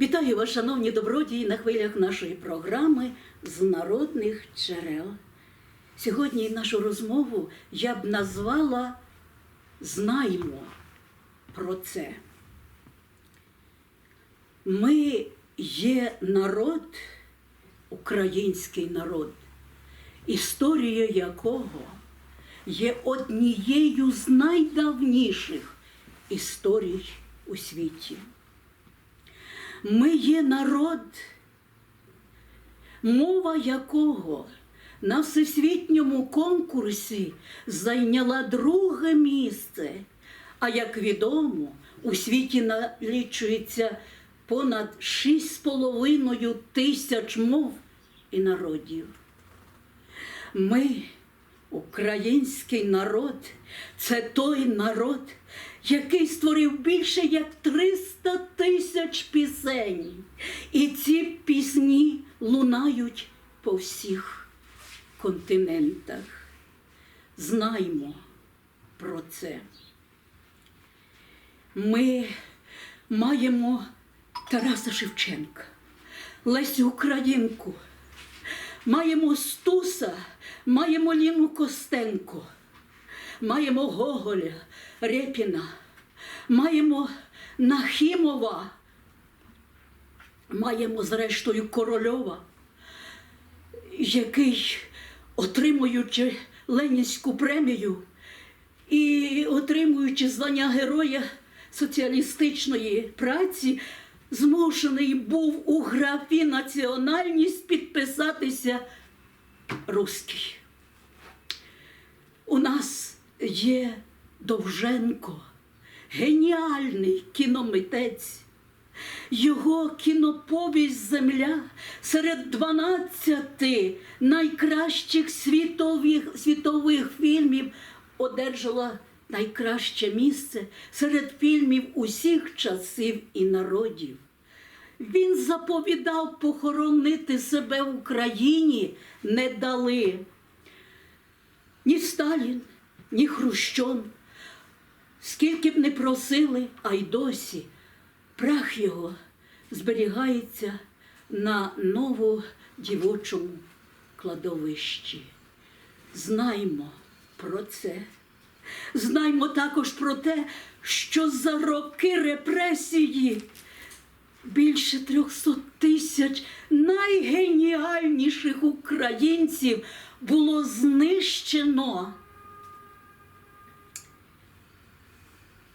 Вітаю вас, шановні добродії, на хвилях нашої програми з народних джерел. Сьогодні нашу розмову я б назвала Знаймо про це. Ми є народ, український народ, історія якого є однією з найдавніших історій у світі. Ми є народ, мова якого на всесвітньому конкурсі зайняла друге місце. А як відомо, у світі налічується понад 6,5 тисяч мов і народів. Ми, український народ, це той народ, який створив більше як 300 тисяч пісень. І ці пісні лунають по всіх континентах. Знаймо про це. Ми маємо Тараса Шевченка, Лесю Українку, маємо Стуса, маємо Ліну Костенко, маємо Гоголя, Репіна, маємо Нахімова, маємо, зрештою, Корольова, який, отримуючи Ленінську премію і отримуючи звання Героя соціалістичної праці, змушений був у графі національність підписатися русський. У нас є Довженко, геніальний кіномитець. Його кіноповість Земля серед 12 найкращих світових, світових фільмів одержала найкраще місце серед фільмів усіх часів і народів. Він заповідав похоронити себе в Україні не дали ні Сталін, ні Хрущон. Скільки б не просили, а й досі прах його зберігається на новодівочому кладовищі. Знаймо про це. Знаймо також про те, що за роки репресії більше трьохсот тисяч найгеніальніших українців було знищено.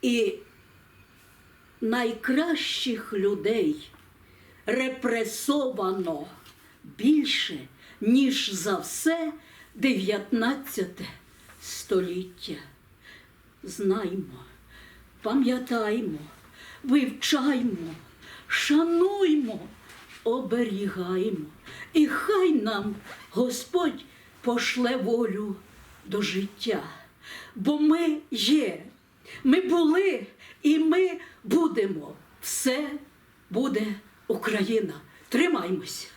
І найкращих людей репресовано більше, ніж за все 19 століття. Знаймо, пам'ятаймо, вивчаймо, шануймо, оберігаймо, і хай нам Господь пошле волю до життя. Бо ми є, ми були і ми будемо. Все буде Україна. Тримаймось.